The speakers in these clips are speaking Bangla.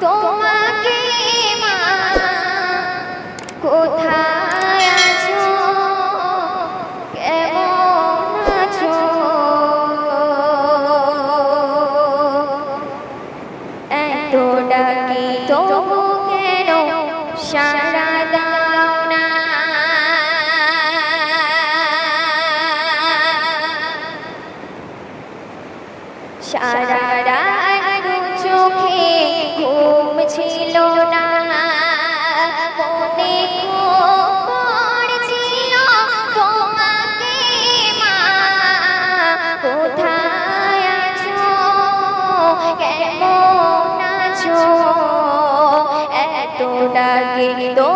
তোমাকে মা কোথায় আছো কেমন আছো এত ডাকি তবু কেন সারা দাও না সারা ঘুম ছিল না মনে ছিল। তোমাকে মা কোথায় আছো? কেমন আছো? এত ডাকে তবু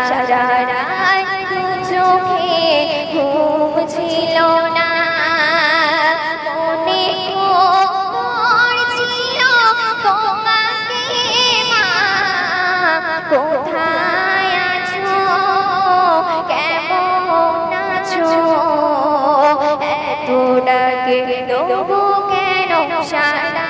সারা রাত চোখে না মনে কোথায় আছো? কেমন আছো? এত ডাকে কেন? সারা